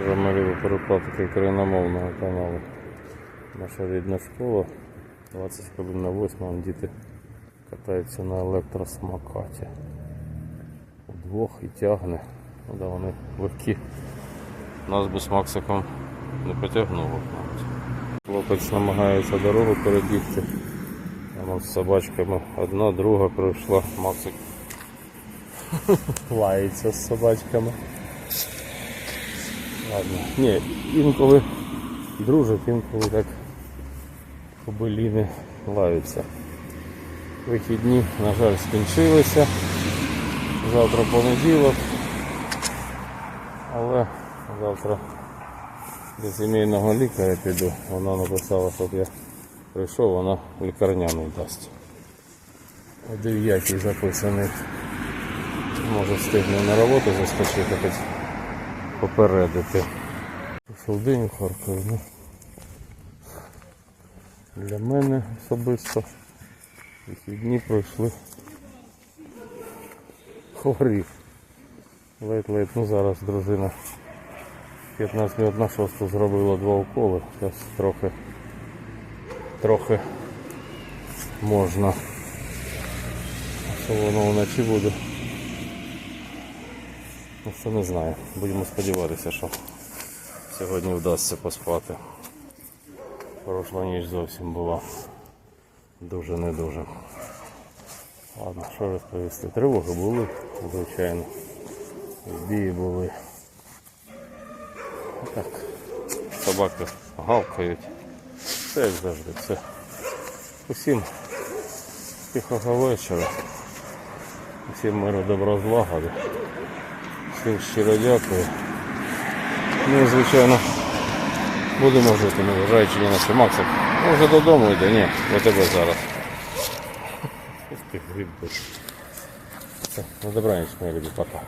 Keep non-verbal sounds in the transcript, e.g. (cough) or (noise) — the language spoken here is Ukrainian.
Вчора малював перекладки україномовного каналу. Наша рідна школа. 20 хвилин на 8 вон діти катаються на електросамокаті. Удвох і тягне. Ну, да, вони легкі. Нас би з Максиком не потягнуло. Хлопець намагається дорогу перебігти. Там з собачками одна, друга прийшла. Максик (laughs) лається з собачками. Ладно. Ні, інколи дружать, інколи так кобиліни лаються. Вихідні, на жаль, скінчилися. Завтра понеділок. Але завтра до сімейного лікаря піду. Вона написала, щоб я прийшов, вона лікарняний дасть. О 9 записаний. Може встигну на роботу заскочити попередити. Пішов день у Харкові. Ну, для мене особисто вихідні пройшли хворів. Ледь-ледь, ну зараз дружина 15 минут на 6 зробила два уколи. Зараз трохи трохи можна. Що воно вночі буде? Ну, це не знаю. Будемо сподіватися, що сьогодні вдасться поспати. Пройшла ніч зовсім була дуже не дуже. Ладно, що розповісти? Тривоги були, звичайно. Збії були. Так, собаки гавкають. Все як завжди. Все. Усім тихого вечора. Усім миру добра злагоди. Всім щиро дякую. Ну і звичайно будемо жити, незважаючи ні на що. Максик, може додому йде? Ні, я тебе зараз. На добраніч, мої любі, пока.